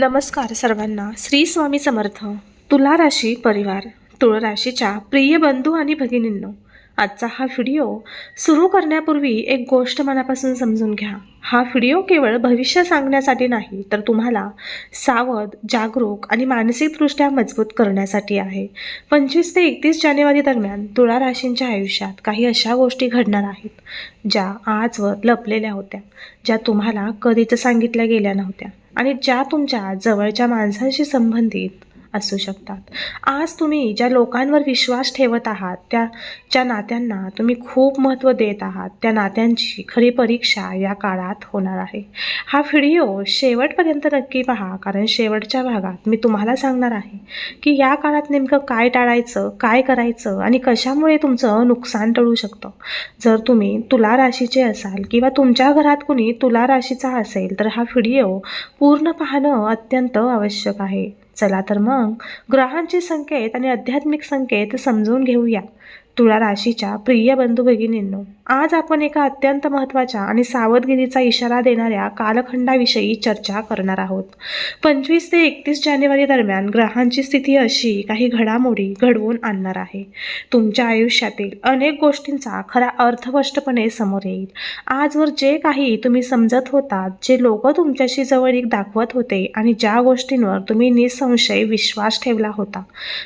नमस्कार सर्वांना. श्री स्वामी समर्थ तुला राशी परिवार तुळ राशीच्या प्रिय बंधू आणि भगिनींनो आजचा हा व्हिडिओ सुरू करण्यापूर्वी एक गोष्ट मनापासून समजून घ्या. हा व्हिडिओ केवळ भविष्य सांगण्यासाठी नाही तर तुम्हाला सावध जागरूक आणि मानसिकदृष्ट्या मजबूत करण्यासाठी आहे. पंचवीस ते एकतीस जानेवारी दरम्यान तुळा राशींच्या आयुष्यात काही अशा गोष्टी घडणार आहेत ज्या आजवर लपलेल्या होत्या ज्या तुम्हाला कधीच सांगितल्या गेल्या नव्हत्या. आणि ज्या तुमच्या जवळच्या माणसांशी संबंधित असू शकतात. आज तुम्ही ज्या लोकांवर विश्वास ठेवत आहात त्या ज्या नात्यांना तुम्ही खूप महत्त्व देत आहात त्या नात्यांची खरी परीक्षा या काळात होणार आहे. हा व्हिडिओ शेवटपर्यंत नक्की पहा कारण शेवटच्या भागात मी तुम्हाला सांगणार आहे की या काळात नेमकं काय टाळायचं काय करायचं आणि कशामुळे तुमचं नुकसान टळू शकतं. जर तुम्ही तुला राशीचे असाल किंवा तुमच्या घरात कुणी तुला राशीचा असेल तर हा व्हिडिओ पूर्ण पाहणं अत्यंत आवश्यक आहे. चला तर मग. ग्रहांचे संकेत आणि आध्यात्मिक संकेत समजून घेऊया. तुळा राशीच्या प्रिय बंधू भगिनींनो आज आपण एका अत्यंत महत्त्वाच्या आणि सावधगिरीचा इशारा देणाऱ्या कालखंडाविषयी चर्चा करणार आहोत. पंचवीस ते एकतीस जानेवारी दरम्यान ग्रहांची स्थिती अशी काही घडामोडी घडवून आणणार आहे. तुमच्या आयुष्यातील अनेक गोष्टींचा खरा अर्थ स्पष्टपणे समोर येईल. आजवर जे काही तुम्ही समजत होतात जे लोक तुमच्याशी जवळीक दाखवत होते आणि ज्या गोष्टींवर तुम्ही निसंशय विश्वास ठेवला होता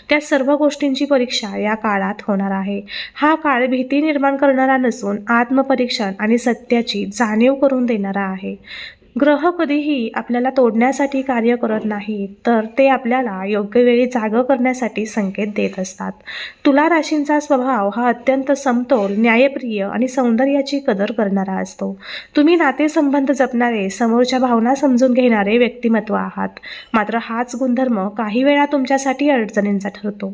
त्या सर्व गोष्टींची परीक्षा या काळात होणार आहे. हा काळ भीती निर्माण करणारा नसून आत्मपरीक्षण आणि सत्याची जाणीव करून देणारा आहे. ग्रह कधीही आपल्याला तोडण्यासाठी कार्य करत नाही तर ते आपल्याला योग्य वेळी जागं करण्यासाठी संकेत देत असतात. तुला राशींचा स्वभाव हा अत्यंत समतोल न्यायप्रिय आणि सौंदर्याची कदर करणारा असतो. तुम्ही नातेसंबंध जपणारे समोरच्या भावना समजून घेणारे व्यक्तिमत्व आहात. मात्र हाच गुणधर्म काही वेळा तुमच्यासाठी अडचणींचा ठरतो.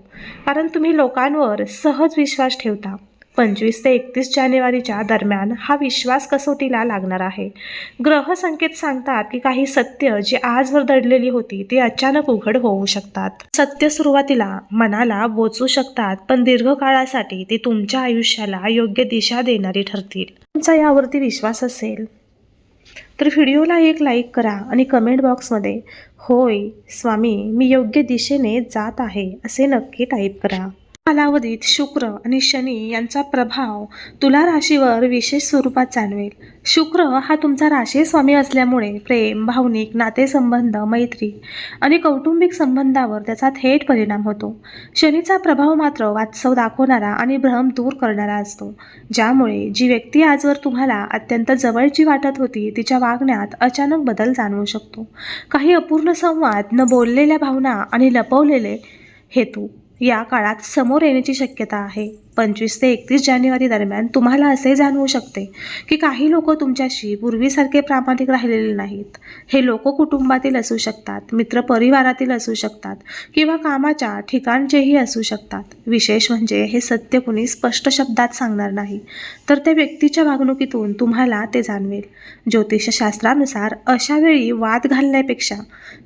कारण तुम्ही लोकांवर सहज विश्वास ठेवता. पंचवीस ते एकतीस जानेवारीच्या दरम्यान हा विश्वास कसोटीला लागणार आहे. ग्रह संकेत सांगतात की काही सत्य जी आजवर दडलेली होती ती अचानक उघड होऊ शकतात. सत्य सुरुवातीला मनाला बोचू शकतात पण दीर्घकाळासाठी ते तुमच्या आयुष्याला योग्य दिशा देणारी ठरतील. तुमचा यावरती विश्वास असेल तर व्हिडिओला एक लाईक करा आणि कमेंट बॉक्समध्ये होय स्वामी मी योग्य दिशेने जात आहे असे नक्की टाईप करा. कालावधीत शुक्र आणि शनी यांचा प्रभाव तुला राशीवर विशेष स्वरूपात जाणवेल. शुक्र हा तुमचा राशी स्वामी असल्यामुळे प्रेम भावनिक नातेसंबंध मैत्री आणि कौटुंबिक संबंधावर त्याचा थेट परिणाम होतो. शनीचा प्रभाव मात्र वात्सव दाखवणारा आणि भ्रम दूर करणारा असतो ज्यामुळे जी व्यक्ती आजवर तुम्हाला अत्यंत जवळची वाटत होती तिच्या वागण्यात अचानक बदल जाणवू शकतो. काही अपूर्ण संवाद न बोललेल्या भावना आणि लपवलेले हेतू या काळात समोर येण्याची शक्यता आहे. पंचवीस ते एकतीस जानेवारी दरम्यान तुम्हाला असे जाणवू शकते की काही लोक तुमच्याशी पूर्वीसारखे प्रामाणिक राहिलेले नाहीत. हे लोक कुटुंबातील असू शकतात मित्र परिवारातील असू शकतात किंवा कामाच्या ठिकाणचेही असू शकतात. विशेष म्हणजे हे सत्य कुणी स्पष्ट शब्दात सांगणार नाही. तर त्या व्यक्तीच्या वागणुकीतून तुम्हाला ते जाणवेल. ज्योतिषशास्त्रानुसार अशा वेळी वाद घालण्यापेक्षा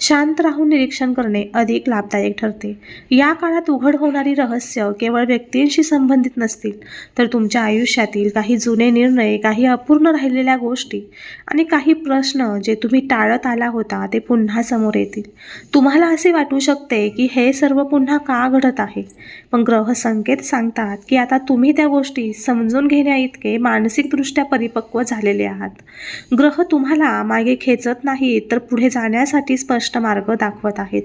शांत राहून निरीक्षण करणे अधिक लाभदायक ठरते. या काळात उघड होणारी रहस्य केवळ व्यक्तींशी संबंधित नसतील तर तुमच्या आयुष्यातील काही जुने निर्णय काही अपूर्ण राहिलेल्या गोष्टी आणि काही प्रश्न जे तुम्ही टाळत आला होता ते पुन्हा समोर येतील. तुम्हाला असे वाटू शकते की हे सर्व पुन्हा का घडत आहे? पण ग्रह संकेत सांगतात की आता तुम्ही त्या गोष्टी समजून घेण्याइतके मानसिकदृष्ट्या परिपक्व झालेले आहात. ग्रह तुम्हाला मागे खेचत नाहीत तर पुढे जाण्यासाठी स्पष्ट मार्ग दाखवत आहेत.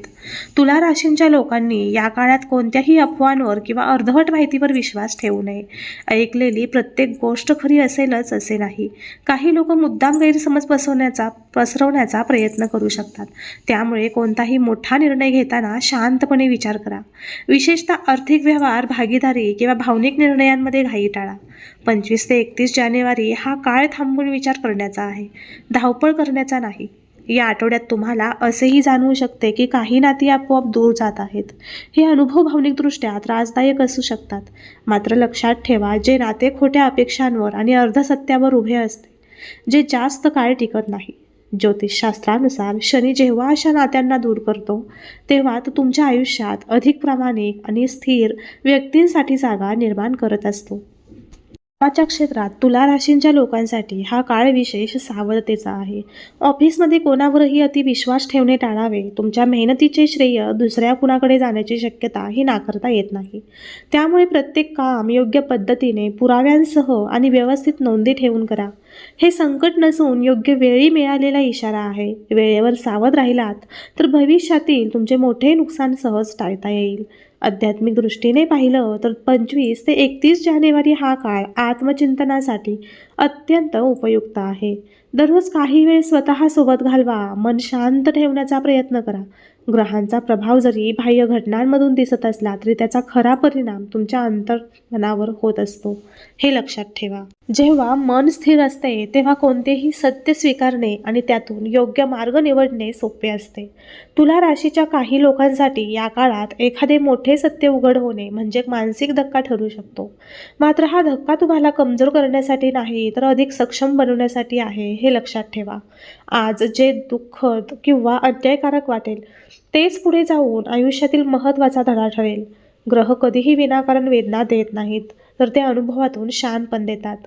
तुला राशींच्या लोकांनी या काळात कोणत्याही अफवांवर किंवा अर्धवट माहितीवर विश्वास ठेवू नये. ऐकलेली प्रत्येक गोष्ट खरी असेलच असे नाही. काही लोक मुद्दाम गैरसमज पसरवण्याचा पसरवण्याचा प्रयत्न करू शकतात. त्यामुळे कोणताही मोठा निर्णय घेताना शांतपणे विचार करा. विशेषतः आर्थिक व्यवहार भागीदारी किंवा भावनिक निर्णयांमध्ये घाई टाळा. पंचवीस ते एकतीस जानेवारी हा काळ थांबून विचार करण्याचा आहे. धावपळ करण्याचा नाही. या आठवड्यात तुम्हाला असेही जाणवू शकते की काही नाती आपोआप दूर जात आहेत. हे अनुभव भावनिकदृष्ट्या त्रासदायक असू शकतात. मात्र लक्षात ठेवा जे नाते खोट्या अपेक्षांवर आणि अर्धसत्यावर उभे असते जे जास्त काळ टिकत नाही. ज्योतिषशास्त्रानुसार शनी जेव्हा अशा नात्यांना दूर करतो तेव्हा तो तुमच्या आयुष्यात अधिक प्रामाणिक आणि स्थिर व्यक्तींसाठी जागा निर्माण करत असतो. कामाच्या क्षेत्रात तुला राशींच्या लोकांसाठी हा काळ विशेष सावधतेचा आहे. ऑफिसमध्ये कोणावरही अति विश्वास ठेवणे टाळावे. तुमच्या मेहनतीचे श्रेय दुसऱ्या कुणाकडे जाण्याची शक्यता ही नाकारता येत नाही. त्यामुळे प्रत्येक काम योग्य पद्धतीने पुराव्यांसह आणि व्यवस्थित नोंदी ठेवून करा. हे संकट नसून योग्य वेळी मिळालेला इशारा आहे. वेळेवर सावध राहिलात तर भविष्यातील तुमचे मोठे नुकसान सहज टाळता येईल. आध्यात्मिक दृष्टीने पाहिलं तर पंचवीस ते एकतीस जानेवारी हा काळ आत्मचिंतनासाठी अत्यंत उपयुक्त आहे. दररोज काही वेळ स्वतःसोबत घालवा मन शांत ठेवण्याचा प्रयत्न करा. ग्रहांचा प्रभाव जरी बाह्य घटनांमधून दिसत असला तरी त्याचा खरा परिणाम तुमच्या अंतर्मनावर होत असतो. हे लक्षात ठेवा. जेव्हा मन स्थिर असते तेव्हा कोणतेही सत्य स्वीकारणे आणि त्यातून योग्य मार्ग निवडणे सोपे असते. तुला राशीच्या काही लोकांसाठी या काळात एखादे मोठे सत्य उघड होणे म्हणजे मानसिक धक्का ठरू शकतो. मात्र हा धक्का तुम्हाला कमजोर करण्यासाठी नाही तर अधिक सक्षम बनवण्यासाठी आहे हे लक्षात ठेवा. आज जे दुःखद किंवा अन्यायकारक वाटेल तेच पुढे जाऊन आयुष्यातील महत्त्वाचा धडा ठरेल. ग्रह कधीही विनाकारण वेदना देत नाहीत तर ते अनुभवातून शान पण देतात.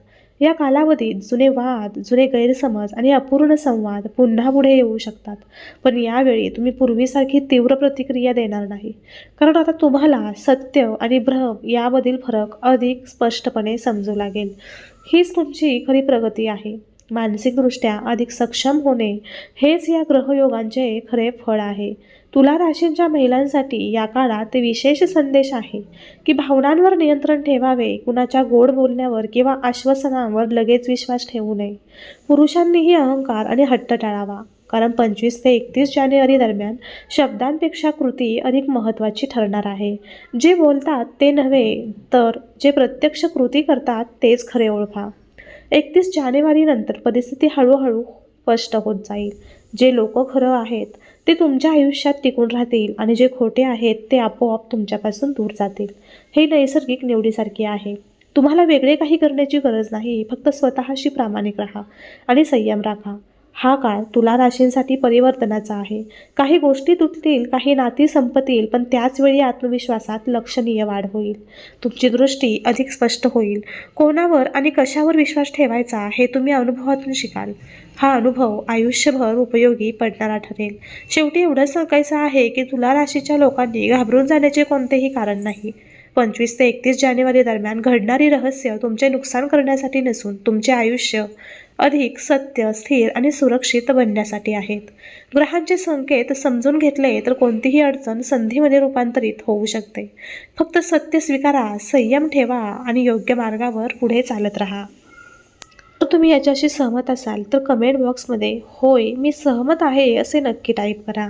या कालावधीत जुने वाद जुने गैरसमज आणि अपूर्ण संवाद पुन्हा पुढे येऊ शकतात. पण यावेळी तुम्ही पूर्वीसारखी तीव्र प्रतिक्रिया देणार नाही. कारण आता तुम्हाला सत्य आणि भ्रम यामधील फरक अधिक स्पष्टपणे समजू लागेल. हीच तुमची खरी प्रगती आहे. मानसिकदृष्ट्या अधिक सक्षम होणे हेच या ग्रहयोगांचे खरे फळ आहे. तुला राशींच्या महिलांसाठी या काळात विशेष संदेश आहे की भावनांवर नियंत्रण ठेवावे कुणाच्या गोड बोलण्यावर किंवा आश्वासनांवर लगेच विश्वास ठेवू नये. पुरुषांनीही अहंकार आणि हट्ट टाळावा कारण पंचवीस ते एकतीस जानेवारी दरम्यान शब्दांपेक्षा कृती अधिक महत्त्वाची ठरणार आहे. जे बोलतात ते नव्हे तर जे प्रत्यक्ष कृती करतात तेच खरे ओळखा. एकतीस जानेवारीनंतर परिस्थिती हळूहळू स्पष्ट होत जाईल. जे लोक खरं आहेत ते तुमच्या आयुष्यात टिकून राहतील आणि जे खोटे आहेत ते आपोआप तुमच्यापासून दूर जातील. हे नैसर्गिक निवडीसारखे आहे. तुम्हाला वेगळे काही करण्याची गरज नाही. फक्त स्वतःशी प्रामाणिक राहा आणि संयम राखा. हा काळ तुला राशींसाठी परिवर्तनाचा आहे. काही गोष्टी तुटतील काही नाती संपतील पण त्याचवेळी आत्मविश्वासात लक्षणीय वाढ होईल. तुमची दृष्टी अधिक स्पष्ट होईल. कोणावर आणि कशावर विश्वास ठेवायचा हे तुम्ही अनुभवातून शिकाल. हा अनुभव आयुष्यभर उपयोगी पडणारा ठरेल. शेवटी एवढंच सांगायचं आहे की तुला राशीच्या लोकांनी घाबरून जाण्याचे कोणतेही कारण नाही. पंचवीस ते एकतीस जानेवारी दरम्यान घडणारी रहस्य तुमचे नुकसान करण्यासाठी नसून तुमचे आयुष्य अधिक सत्य स्थिर आणि सुरक्षित बनण्यासाठी आहेत. ग्रहांचे संकेत समजून घेतले तर कोणतीही अडचण संधीमध्ये रूपांतरित होऊ शकते. फक्त सत्य स्वीकारा संयम ठेवा आणि योग्य मार्गावर पुढे चालत राहा. जर तुम्ही याच्याशी सहमत असाल तर कमेंट बॉक्समध्ये होय मी सहमत आहे असे नक्की टाईप करा.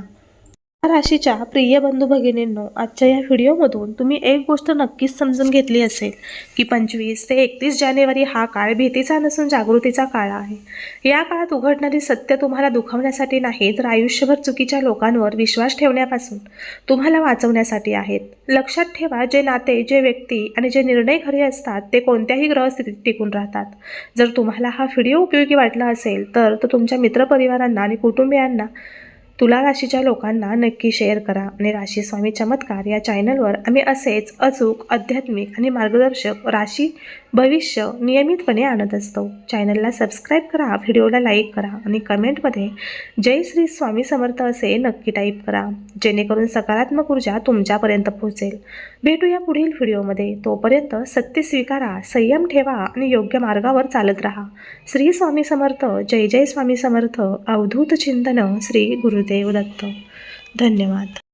राशीच्या प्रिय बंधू भगिनींनो आजच्या या व्हिडिओमधून तुम्ही एक गोष्ट नक्कीच समजून घेतली असेल की पंचवीस ते एकतीस जानेवारी हा काळ भीतीचा नसून जागृतीचा काळ आहे. या काळात उघडणारी सत्य तुम्हाला दुखावण्यासाठी नाही तर आयुष्यभर चुकीच्या लोकांवर विश्वास ठेवण्यापासून तुम्हाला वाचवण्यासाठी आहेत. लक्षात ठेवा जे नाते जे व्यक्ती आणि जे निर्णय खरे असतात ते कोणत्याही ग्रहस्थितीत टिकून राहतात. जर तुम्हाला हा व्हिडिओ उपयोगी वाटला असेल तर तो तुमच्या मित्रपरिवारांना आणि कुटुंबियांना तुला राशीच्या लोकांना नक्की शेअर करा. आणि राशी स्वामी चमत्कार या चॅनलवर आम्ही असेच अचूक आध्यात्मिक आणि मार्गदर्शक राशी भविष्य नियमितपणे आणत असतो. चॅनलला सबस्क्राईब करा व्हिडिओला लाईक करा आणि कमेंटमध्ये जय श्री स्वामी समर्थ असे नक्की टाईप करा. जेणेकरून सकारात्मक ऊर्जा तुमच्यापर्यंत पोहोचेल. भेटूया पुढील व्हिडिओमध्ये तोपर्यंत सत्य स्वीकारा संयम ठेवा आणि योग्य मार्गावर चालत राहा. श्री स्वामी समर्थ जय जय स्वामी समर्थ. अवधूत चिंतन श्री गुरुदेव. दत्त धन्यवाद.